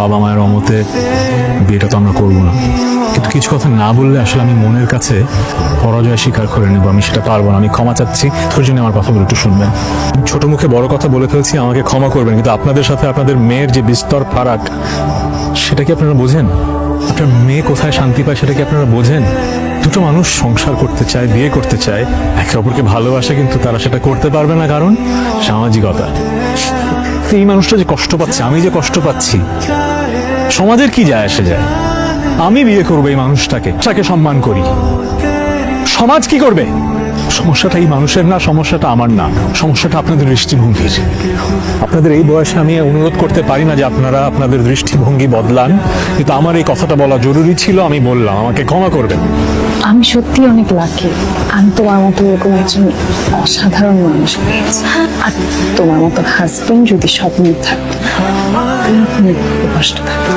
বাবা মায়ের অমতে বিয়েটা তো আমরা করব না। কিন্তু কিছু কথা না বললে আসলে আমি মনের কাছে পরাজয় স্বীকার করে নেব, আমি সেটা পারব না, আমি ক্ষমা চাচ্ছি। তোর জন্য আমার কথাগুলো একটু শুনবেন। ছোট মুখে বড় কথা বলে ফেলছি, আমাকে ক্ষমা করবেন, কিন্তু আপনাদের সাথে আপনাদের মেয়ের যে বিস্তর ফারাক, সেটা কি আপনারা বোঝেন? আপনার মেয়ে কোথায় শান্তি পায় সেটা কি আপনারা বোঝেন? দুটো মানুষ সংসার করতে চায়, বিয়ে করতে চায়, একে অপরকে ভালোবাসে, কিন্তু তারা সেটা করতে পারবে না, কারণ সামাজিকতা। এই মানুষটা যে কষ্ট পাচ্ছে, আমি যে কষ্ট পাচ্ছি, সমাজের কি যায় আসে যায়? আমি বিয়ে করব এই মানুষটাকে, তাকে সম্মান করি। সমাজ কি করবে? সমস্যাটা এই মানুষের না, সমস্যাটা আমার না। সমস্যাটা আপনাদের দৃষ্টিভঙ্গির। আপনাদের এই বয়সে আমি অনুরোধ করতে পারি না যে আপনারা আপনাদের দৃষ্টিভঙ্গি বদলান। কিন্তু আমার এই কথাটা বলা জরুরি ছিল, আমি বললাম, আমাকে ক্ষমা করবেন। আমি সত্যি অনেক লাকি আমি তোমার মতো এরকম একজন অসাধারণ মানুষ পেয়েছি আর তোমার মতো হাজবেন্ড যদি স্বপ্ন থাকতো কষ্ট থাকতো